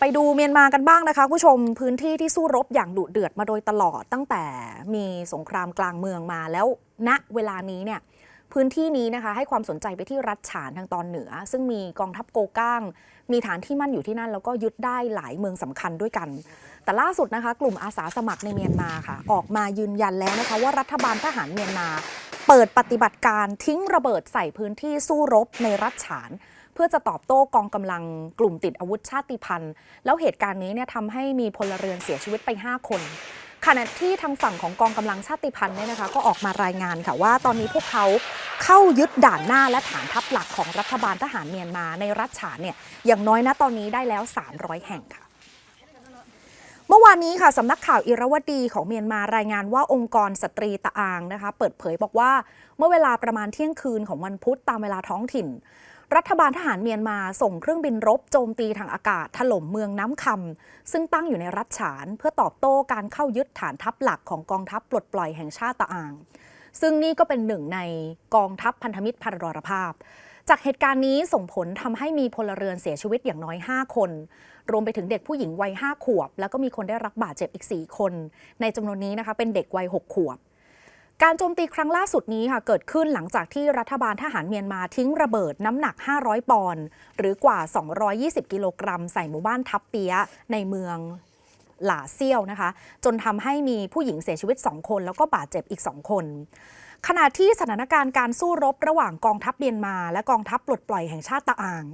ไปดูเมียนมากันบ้างนะคะผู้ชมพื้นที่ที่สู้รบอย่างดุเดือดมาโดยตลอดตั้งแต่มีสงครามกลางเมืองมาแล้วณเวลานี้เนี่ยพื้นที่นี้นะคะให้ความสนใจไปที่รัฐฉานทางตอนเหนือ ซึ่งมีกองทัพโกก้าง มีฐานที่มั่นอยู่ที่นั่น แล้วก็ยึดได้หลายเมืองสำคัญด้วยกัน แต่ล่าสุดนะคะ กลุ่มอาสาสมัครในเมียนมาค่ะ ออกมายืนยันแล้วนะคะว่ารัฐบาลทหารเมียนมา เปิดปฏิบัติการทิ้งระเบิดใส่พื้นที่สู้รบในรัฐฉาน เพื่อจะตอบโต้กองกำลังกลุ่มติดอาวุธชาติพันธุ์ แล้วเหตุการณ์นี้เนี่ยทำให้มีพลเรือนเสียชีวิตไป 5 คนขณะที่ทางฝั่งของกองกำลังชาติพันธุ์เนี่ยนะคะ ก็ออกมารายงานค่ะว่าตอนนี้พวกเขาเข้ายึดด่านหน้าและฐานทัพหลักของรัฐบาลทหารเมียนมาในรัฐฉานเนี่ยอย่างน้อยนะตอนนี้ได้แล้ว 300 แห่งค่ะเมื่อวานนี้ค่ะสำนักข่าวอิรวดีของเมียนมารายงานว่าองค์กรสตรีตะอางนะคะ เปิดเผยบอกว่าเมื่อเวลาประมาณเที่ยงคืนของวันพุธตามเวลาท้องถิ่น รัฐบาลทหารเมียนมาส่งเครื่องบินรบโจมตีทางอากาศถล่มเมืองน้ำคำซึ่งตั้งอยู่ในรัฐฉาน เพื่อตอบโต้การเข้ายึดฐานทัพหลักของกองทัพปลดปล่อยแห่งชาติตะอาง ซึ่งนี่ก็เป็นหนึ่งในกองทัพพันธมิตรพันรรภาพ จากเหตุการณ์นี้ส่งผลทำให้มีพลเรือนเสียชีวิตอย่างน้อย 5 คน รวมไปถึงเด็กผู้หญิงวัย5ขวบ แล้วก็มีคนได้รับบาดเจ็บอีก 4 คน ในจำนวนนี้นะคะเป็นเด็กวัย6ขวบ การโจมตีครั้งล่าสุดนี้ค่ะเกิดขึ้นหลังจากที่รัฐบาลทหารเมียนมาทิ้งระเบิดน้ำหนัก 500 ปอนด์หรือกว่า 220 กิโลกรัม ใส่หมู่บ้านทับเปียะในเมืองหลาเซี่ยวนะคะ จนทำให้มีผู้หญิงเสียชีวิต 2 คน แล้วก็บาดเจ็บอีก 2 คนขณะที่สถานการณ์การสู้รบระหว่างกองทัพเมียนมา และกองทัพปลดปล่อยแห่งชาติตะอาง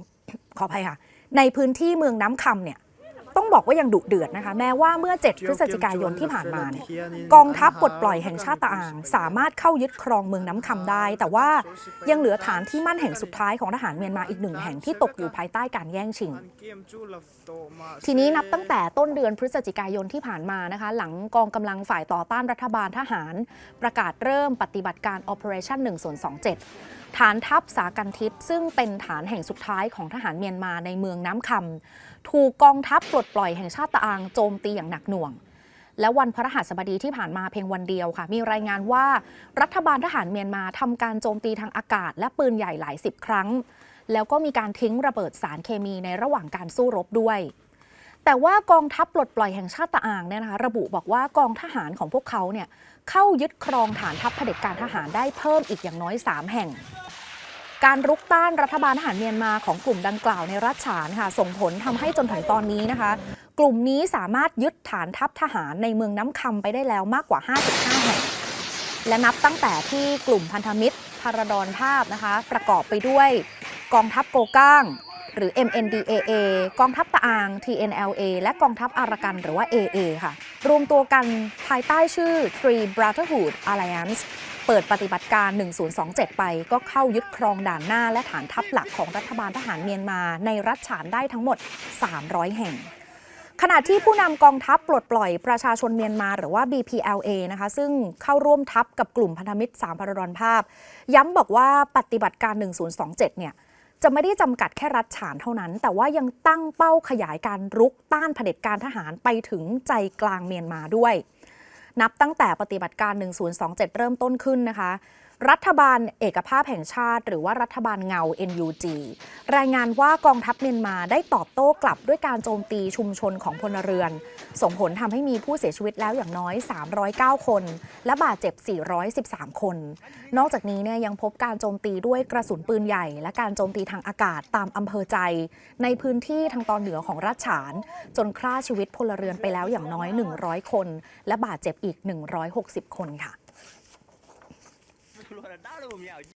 ขออภัยค่ะ ในพื้นที่เมืองน้ำคำเนี่ย ต้องบอกว่ายังดุเดือดนะคะ แม้ว่าเมื่อ 7 พฤศจิกายนที่ผ่านมาเนี่ยกองทัพปลดปล่อยแห่งชาติตะอาง สามารถเข้ายึดครองเมืองน้ำคำได้ แต่ว่ายังเหลือฐานที่มั่นแห่งสุดท้ายของทหารเมียนมาอีกหนึ่งแห่งที่ตกอยู่ภายใต้การแย่งชิง ทีนี้นับตั้งแต่ต้นเดือนพฤศจิกายนที่ผ่านมานะคะ หลังกองกำลังฝ่ายต่อต้านรัฐบาลทหาร ประกาศเริ่มปฏิบัติการ Operation 1ส่วน27ฐานทัพสากันทิศซึ่งเป็นฐานแห่งสุดท้ายของทหารเมียนมาในเมืองน้ำคำถูกกองทัพปลดปล่อยแห่งชาติตะอางโจมตีอย่างหนักหน่วง และวันพฤหัสบดีที่ผ่านมาเพียงวันเดียวค่ะ มีรายงานว่ารัฐบาลทหารเมียนมาทำการโจมตีทางอากาศ และปืนใหญ่หลายสิบครั้ง แล้วก็มีการทิ้งระเบิดสารเคมีในระหว่างการสู้รบด้วยแต่ว่ากองทัพปลดปล่อยแห่งชาติตะอางเนี่ยนะคะระบุบอกว่ากองทหารของพวกเขาเนี่ยเข้ายึดครองฐานทัพเผด็จการทหารได้เพิ่มอีกอย่างน้อย 3 แห่ง การรุกต้านรัฐบาลทหารเมียนมาของกลุ่มดังกล่าวในรัฐฉานค่ะ ส่งผลทำให้จนถึงตอนนี้นะคะ กลุ่มนี้สามารถยึดฐานทัพทหารในเมืองน้ำคำไปได้แล้วมากกว่า 55 แห่ง และนับตั้งแต่ที่กลุ่มพันธมิตรพาราดอนภาพนะคะ ประกอบไปด้วยกองทัพโกก้าง หรือ MNDAA กองทัพตะอาง TNLA และกองทัพอารักันหรือว่า AA ค่ะ รวมตัวกันภายใต้ชื่อ Three Brotherhood Alliance เปิดปฏิบัติการ 1027 ไปก็เข้ายึดครองด่านหน้าและฐานทัพหลักของรัฐบาลทหารเมียนมา ในรัฐฉานได้ทั้งหมด 300 แห่งขณะที่ผู้นำกองทัพปลดปล่อยประชาชนเมียนมาหรือว่า BPLA นะคะซึ่งเข้าร่วมทัพกับกลุ่มพันธมิตร3พรดรภาพ ย้ำบอกว่าปฏิบัติการ 1027 เนี่ยจะไม่ได้จำกัดแค่รัฐฉานเท่านั้น แต่ว่ายังตั้งเป้าขยายการรุกต้านเผด็จการทหารไปถึงใจกลางเมียนมาด้วย นับตั้งแต่ปฏิบัติการ 1027 เริ่มต้นขึ้นนะคะรัฐบาลเอกภาพแห่งชาติ หรือว่ารัฐบาลเงา NUG รายงานว่ากองทัพเมียนมาได้ตอบโต้กลับด้วยการโจมตีชุมชนของพลเรือน ส่งผลทำให้มีผู้เสียชีวิตแล้วอย่างน้อย 309 คน และบาดเจ็บ 413 คน นอกจากนี้เนี่ยยังพบการโจมตีด้วยกระสุนปืนใหญ่ และการโจมตีทางอากาศตามอำเภอใจ ในพื้นที่ทางตอนเหนือของรัฐฉาน จนฆ่าชีวิตพลเรือนไปแล้วอย่างน้อย 100 คน และบาดเจ็บอีก 160 คนค่ะ တားလို့မရဘူး